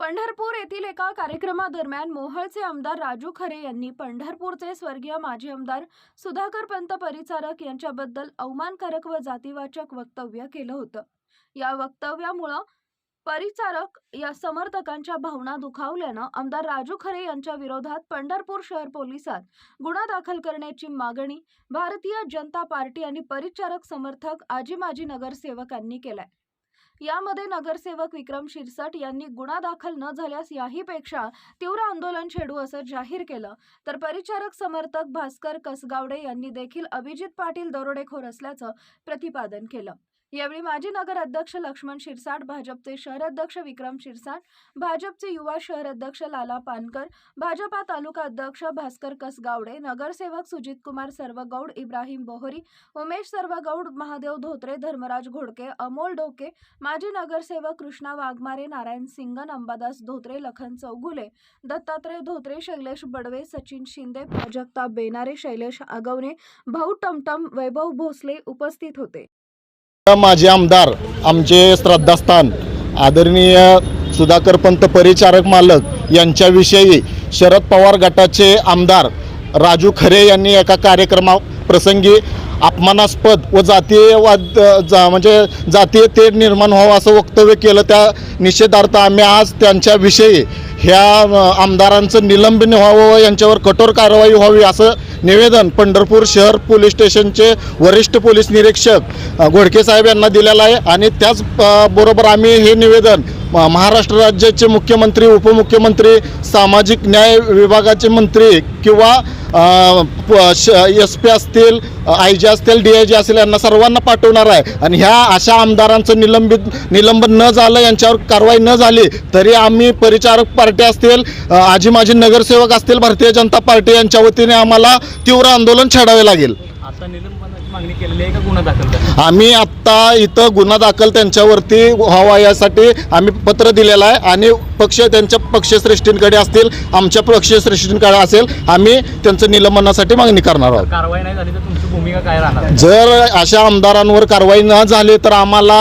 पंढरपूर येथील एका कार्यक्रमादरम्यान मोहळचे आमदार राजू खरे यांनी पंढरपूरचे स्वर्गीय माजी आमदार सुधाकर पंत परिचारक यांच्याबद्दल अवमानकारक व जातीवाचक वक्तव्य केलं होतं. या वक्तव्यामुळं परिचारक या समर्थकांच्या भावना दुखावल्यानं आमदार राजू खरे यांच्या विरोधात पंढरपूर शहर पोलिसात गुन्हा दाखल करण्याची मागणी भारतीय जनता पार्टी आणि परिचारक समर्थक आजी माजी नगरसेवकांनी केलाय. यामध्ये नगरसेवक विक्रम शिरसाट यांनी गुन्हा दाखल न झाल्यास याहीपेक्षा तीव्र आंदोलन छेडू असं जाहीर केलं. तर परिचारक समर्थक भास्कर कसगावडे यांनी देखील अभिजित पाटील दरोडेखोर असल्याचं प्रतिपादन केलं. यावेळी माजी नगर अध्यक्ष लक्ष्मण शिरसाट भाजपचे शहर अध्यक्ष विक्रम शिरसाट भाजपचे युवा शहर अध्यक्ष लाला पानकर भाजपा तालुका अध्यक्ष भास्कर कसगावडे नगरसेवक सुजित कुमार सर्वगौड इब्राहिम बोहरी उमेश सर्वगौड महादेव धोत्रे धर्मराज घोडके अमोल डोके माजी नगरसेवक कृष्णा वाघमारे नारायण सिंगन अंबादास धोत्रे लखन चौगुले दत्तात्रय धोत्रे शैलेश बडवे सचिन शिंदे प्राजक्ता बेनारे शैलेश आगवणे भाऊ टमटम वैभव भोसले उपस्थित होते. माजी आमदार आमचे श्रद्धास्थान आदरणीय सुधाकर पंत परिचारक मालक यांच्याविषयी शरद पवार गटाचे आमदार राजू खरे यांनी एका कार्यक्रमा प्रसंगी अपमानास्पद व जातीयवाद जा म्हणजे जातीय तेढ निर्माण व्हावं असं वक्तव्य केलं. त्या निषेधार्थ आम्ही आज त्यांच्याविषयी ह्या आमदारांचं निलंबन व्हावं यांच्यावर कठोर कारवाई व्हावी असं निवेदन पंढरपूर शहर पोलीस स्टेशनचे वरिष्ठ पोलीस निरीक्षक घोडके साहेब यांना दिलेलं आहे. आणि त्याच बरोबर आम्ही हे निवेदन महाराष्ट्र राज्याचे मुख्यमंत्री उपमुख्यमंत्री सामाजिक न्याय विभागाचे मंत्री किंवा एस पी असतील आय जी असतील डी आय जी असतील यांना सर्वांना पाठवणार आहे. आणि ह्या अशा आमदारांचं निलंबित निलंबन न झालं यांच्यावर कारवाई न झाली तरी आम्ही परिचारक पार्टी असतील अ, आजी माजी नगरसेवक असतील भारतीय जनता पार्टी यांच्या वतीने आम्हाला तीव्र आंदोलन छेडावे लागेल. आम्ही आत्ता इथं गुन्हा दाखल त्यांच्यावरती व्हावा यासाठी आम्ही पत्र दिलेलं आहे आणि पक्ष त्यांच्या पक्षश्रेष्ठींकडे असतील आमच्या पक्षश्रेष्ठींकडे असेल आम्ही त्यांचं निलंबनासाठी मागणी करणार आहोत. कारवाई नाही झाली तर तुमची भूमिका काय राहणार? जर अशा आमदारांवर कारवाई न झाली तर आम्हाला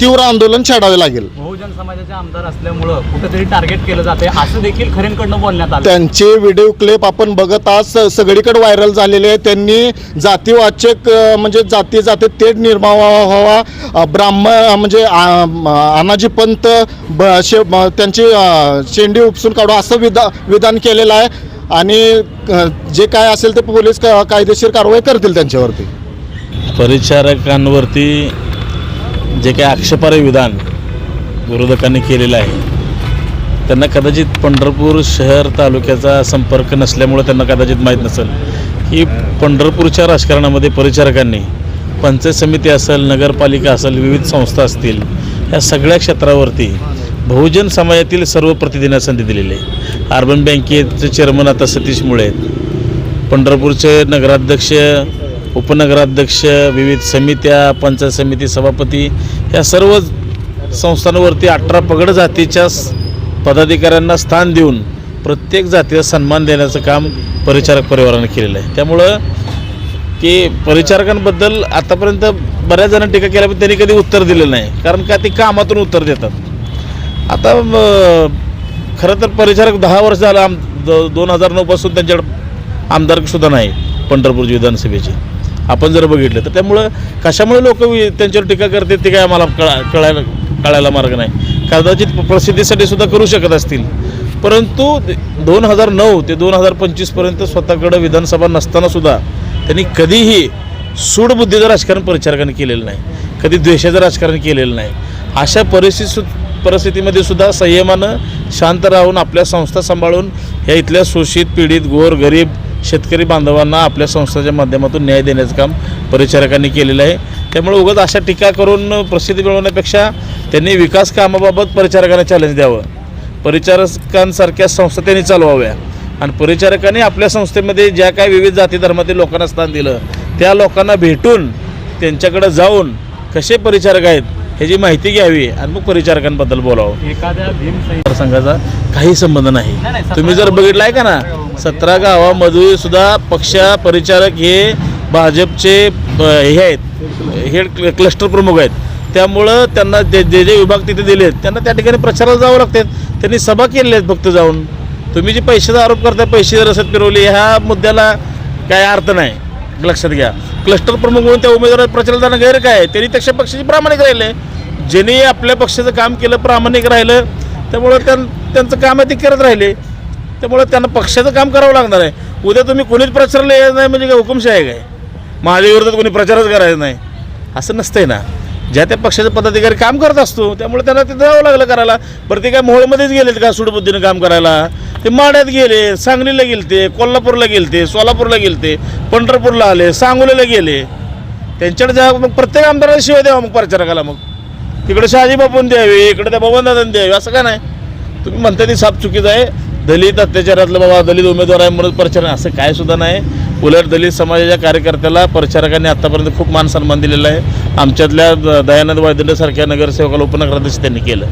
तीव्र आंदोलन छेडावे लागेल. बहुजन समाजाचे आमदार असल्यामुळं कुठेतरी टार्गेट केलं जाते असं देखील खरेंकडनं बोलण्यात आलं. त्यांचे व्हिडिओ क्लिप आपण बघत आज स- सगळीकडे व्हायरल झालेले आहे त्यांनी जातीवाचक म्हणजे जाती जाती तेढ निर्माण व्हावा ब्राह्मण म्हणजे अनाजी पंत त्यांची शेंडी उपसून काढू असं विधा विधान केलेलं आहे. आणि जे काय असेल ते पोलीस का- कायदेशीर कारवाई करतील त्यांच्यावरती. परिचारकांवरती जे काही आक्षेपार्ह विधान विरोधकांनी केलेलं आहे त्यांना कदाचित पंढरपूर शहर तालुक्याचा संपर्क नसल्यामुळे त्यांना कदाचित माहीत नसेल. की पंढरपूरच्या राजकारणामध्ये परिचारकांनी पंचायत समिती असेल नगरपालिका असेल विविध संस्था असतील या सगळ्या क्षेत्रावरती बहुजन समाजातील सर्व प्रतिनिधींना संधी दिलेली आहे. अर्बन बँकेचे चेअरमन आता सतीश मुळे आहेत. पंढरपूरचे नगराध्यक्ष उपनगराध्यक्ष विविध समित्या पंचायत समिती सभापती या सर्व संस्थांवरती अठरा पगड जातीच्या पदाधिकाऱ्यांना स्थान देऊन प्रत्येक जातीचा सन्मान देण्याचं काम परिचारक परिवाराने केलेलं आहे. त्यामुळं की परिचारकांबद्दल आतापर्यंत बऱ्याच जणांनी टीका केल्या पण त्यांनी कधी उत्तर दिलेलं नाही. कारण का ते कामातून उत्तर देतात. आता खरं तर परिचारक दहा वर्ष झालं आम द दोन हजार नऊपासून त्यांच्याकडे आमदारसुद्धा नाही पंढरपूर विधानसभेची. आपण जर बघितलं तर त्यामुळं कशामुळे लोक त्यांच्यावर टीका करतात ते काय आम्हाला कळा कळायला कळायला मार्ग नाही. कदाचित प्रसिद्धीसाठी सुद्धा करू शकत असतील. परंतु दोन हजार नऊ ते दोन हजार पंचवीसपर्यंत स्वतःकडं विधानसभा नसताना सुद्धा त्यांनी कधीही सूडबुद्धीचं राजकारण परिचारकांनी केलेलं नाही. कधी द्वेषाचं राजकारण केलेलं नाही. अशा परिस्थिती परिस्थितीमध्ये सुद्धा संयमानं शांत राहून आपल्या संस्था सांभाळून ह्या इथल्या शोषित पीडित गोर गरीब शेतकरी बांधवांना आपल्या संस्थेच्या माध्यमातून न्याय देण्याचं काम परिचारकांनी केलेलं आहे. त्यामुळे उगाच अशा टीका करून प्रसिद्धी मिळवण्यापेक्षा त्यांनी विकास कामाबाबत परिचारकांना चॅलेंज द्यावं. परिचारकांसारख्या संस्था त्यांनी चालवाव्या. आणि परिचारकांनी आपल्या संस्थेमध्ये ज्या काही विविध जाती धर्मातील लोकांना स्थान दिलं त्या लोकांना भेटून त्यांच्याकडे जाऊन कसे परिचारक आहेत ह्याची माहिती घ्यावी आणि मग परिचारकांबद्दल बोलावं. एखाद्या मतदारसंघाचा काही संबंध नाही, तुम्ही जर बघितलं आहे का ना सतरा गावामध्ये सुद्धा पक्ष परिचारक हे भाजपचे हे आहेत. हे क्ल- क्लस्टर प्रमुख आहेत. त्यामुळं त्यांना जे जे जे विभाग तिथे दिले आहेत त्यांना त्या ठिकाणी प्रचाराला जावं लागते त्यांनी सभा केलेल्या आहेत फक्त जाऊन. तुम्ही जे पैशाचा आरोप करताय पैसे रसद फिरवली ह्या मुद्द्याला काय अर्थ नाही. लक्षात घ्या. क्लस्टर प्रमुख म्हणून त्या उमेदवारात प्रचाराला जाणं गैर काय आहे? त्यांनी त्याच्या पक्षाचे प्रामाणिक राहिले. ज्यांनी आपल्या पक्षाचं काम केलं प्रामाणिक राहिलं त्यामुळं त्यां त्यांचं काम आहे ते करत राहिले. त्यामुळे त्यांना पक्षाचं काम करावं लागणार आहे. उद्या तुम्ही कोणीच प्रचारला यायचं नाही म्हणजे काय हुकुमशाही काय? माझ्या विरोधात कोणी प्रचारच करायचा नाही. असं नसतंय ना. ज्या त्या पक्षाचा पदाधिकारी काम करत असतो त्यामुळे त्यांना तिथं जावं लागलं करायला. बरं ते काय मोहळमध्येच गेलेत का सुडबुद्धीनं काम करायला? ते माड्यात गेले सांगलीला गेलते कोल्हापूरला गेलते सोलापूरला गेलते पंढरपूरला आले सांगोलीला गेले. त्यांच्याकडे जा मग प्रत्येक आमदाराला शिवाय द्यावा मग प्रचारकाला मग. तिकडे शहाजी बापून द्यावे इकडे त्या बबनदादांनी द्यावे असं का नाही? तुम्ही म्हणता ती साप चुकीचं आहे. दलित अत्याचारातलं बाबा दलित उमेदवार आहे म्हणून प्रचार असं काय सुद्धा नाही. उलट दलित समाजाच्या कार्यकर्त्याला प्रचारकांनी आत्तापर्यंत खूप मान सन्मान दिलेला आहे. आमच्यातल्या दयानंद वायदंडेसारख्या नगरसेवकाला उपनगराध्यक्ष त्यांनी केलं.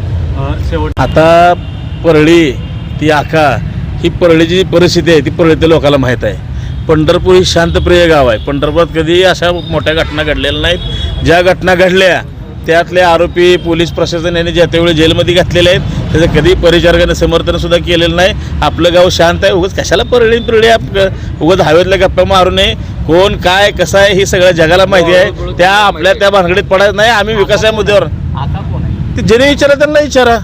शेवट आता परळी ती आखा ही परळीची जी परिस्थिती आहे ती परळीतल्या लोकांना माहीत आहे. पंढरपूर ही शांतप्रिय गाव आहे. पंढरपुरात कधी अशा मोठ्या घटना घडलेल्या नाहीत. ज्या घटना घडल्या त्यातले आरोपी पोलीस प्रशासन यांनी ज्या त्यावेळी जेलमध्ये घातलेले आहेत त्याचं कधी परिचारकाने समर्थन सुद्धा केलेलं नाही. आपलं गाव शांत आहे. उगाच कशाला परळी परळी आप उगाच हवेतल्या गप्पा मारू नये. कोण काय कसं आहे हे सगळं जगाला माहिती आहे. त्या आपल्या त्या भानगडीत पडायचं नाही. आम्ही विकासा मुद्द्यावर. ते ज्याने विचारा त्यांना विचारा.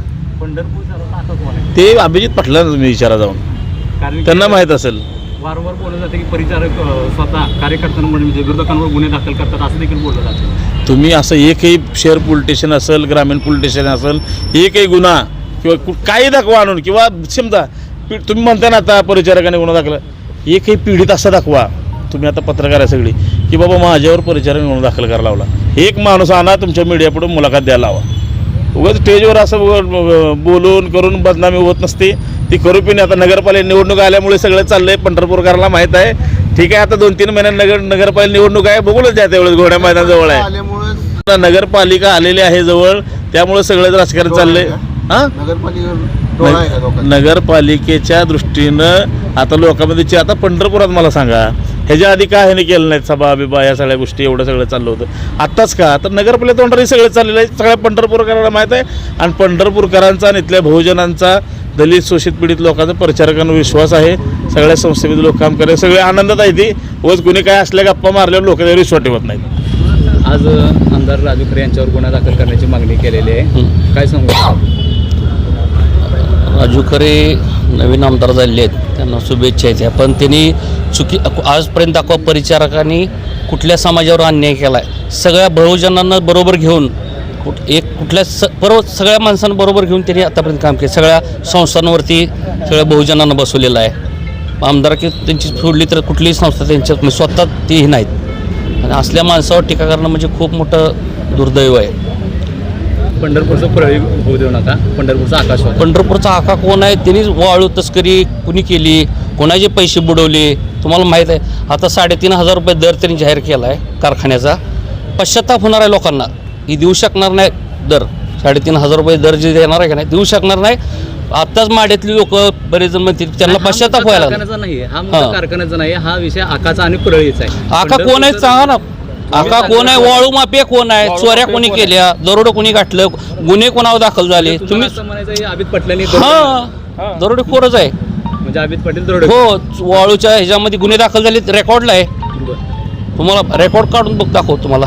ते अभिजित पाटलांना तुम्ही विचारा जाऊन. त्यांना माहीत असेल. वारंवार बोललं जातं की परिचारक स्वतः कार्यकर्त्यांवर म्हणजे, म्हणजे विरोधकांवर गुन्हे दाखल करतात असं देखील बोललं जातं. तुम्ही असं एकही शहर पोलीस स्टेशन असेल ग्रामीण पोलीस स्टेशन असेल एकही गुन्हा किंवा कु- काही दाखवा आणून किंवा समजा पी- तुम्ही म्हणता ना आता परिचारकाने गुन्हा दाखला एकही पीडित असा दाखवा. तुम्ही आता पत्रकार आहे सगळी की बाबा माझ्यावर परिचारकाने गुन्हा दाखल करायला लावला. एक माणूस आणा तुमच्या मीडियापुढे मुलाखत द्यायला हवा उगाच स्टेजवर असं बोलून करून बदनामी होत नसते. ती करू पण आता नगरपालिका निवडणूक आल्यामुळे सगळं चाललंय पंढरपूरकरांना माहीत आहे. ठीक आहे आता दोन तीन महिन्यात नगर नगरपालिका निवडणूक आहे बघूनच द्या त्यावेळेस घोड्या मैदान जवळ आहे नगरपालिका आलेली आहे जवळ त्यामुळे सगळं राजकारण चाललंय. हा? नग- नगरपालिकेच्या दृष्टीनं आता लोकांमध्ये आता पंढरपुरात मला सांगा ह्याच्या आधी काय ह्याने केलं नाहीत सभा बिबा या सगळ्या गोष्टी एवढं सगळं चाललं होतं. आत्ताच का? तर नगरपालिका तोंडारी सगळं चाललेलं आहे सगळ्या पंढरपूरकरांना माहीत आहे. आणि पंढरपूरकरांचा आणि इथल्या बहुजनांचा दलित शोषित पीडित लोकांचा प्रचारकांवर विश्वास आहे. सगळ्या संस्थेमध्ये लोक काम करे सगळे आनंदात आहे ती उगाच कुणी काय असल्या गप्पा मारल्यावर लोक त्यावर विश्वास ठेवत नाहीत. आज आमदार राजू खरे यांच्यावर गुन्हा दाखल करण्याची मागणी केलेली आहे. काय सांगू राजू खरे नवीन आमदार झालेले आहेत. त्यांना शुभेच्छा आहेत. पण त्यांनी चुकी आजपर्यंत दाखवा परिचारकांनी कुठल्या समाजावर अन्याय केला आहे सगळ्या बहुजनांना बरोबर घेऊन कुठ एक कुठल्या स बरोबर सगळ्या माणसांना बरोबर घेऊन त्यांनी आतापर्यंत काम केलं. सगळ्या संस्थांवरती सगळ्या बहुजनांना बसवलेलं आहे. आमदारकी त्यांची सोडली तर कुठलीही संस्था त्यांच्या म्हणजे स्वतः तीही नाहीत. आणि असल्या माणसावर टीका करणं म्हणजे खूप मोठं दुर्दैव आहे. पंढरपूरचं परळी होऊ देऊ नका. पंढरपूरचा आकाश पंढरपूरचा आका कोण आहे? त्यांनीच वाळू तस्करी कुणी केली? कोणाचे पैसे बुडवले? तुम्हाला माहीत आहे. आता साडेतीन हजार रुपये दर त्यांनी जाहीर केला आहे कारखान्याचा. पश्चाताप होणार आहे लोकांना. ही देऊ शकणार नाही दर. साडेतीन हजार रुपये दर जे देणार आहे का नाही देऊ शकणार नाही. आत्ताच माड्यातली लोक बरेच जण म्हणतील त्यांना पश्चाताप व्हायला लागला. कारखान्याचा नाही हा मुद्दा हा. कारखान्याचा नाही हा विषय आकाचा आणि परळीचा आहे. आका कोण आहे सांगा ना. आका कोण आहे? वाळू माफिया कोण आहे? चोऱ्या कोणी केल्या? दरोडं कोणी गाठलं? गुन्हे कोणावर दाखल झाले? तुम्ही तुम्ही असं म्हणायचं हे अमित पटलांनी हा. दरोडेखोरच आहे. म्हणजे अमित पाटील दरोडे हो वाळूच्या ह्याच्यामध्ये गुन्हे दाखल झाले रेकॉर्डला आहे. तुम्हाला रेकॉर्ड काढून बघ दाखव तुम्हाला.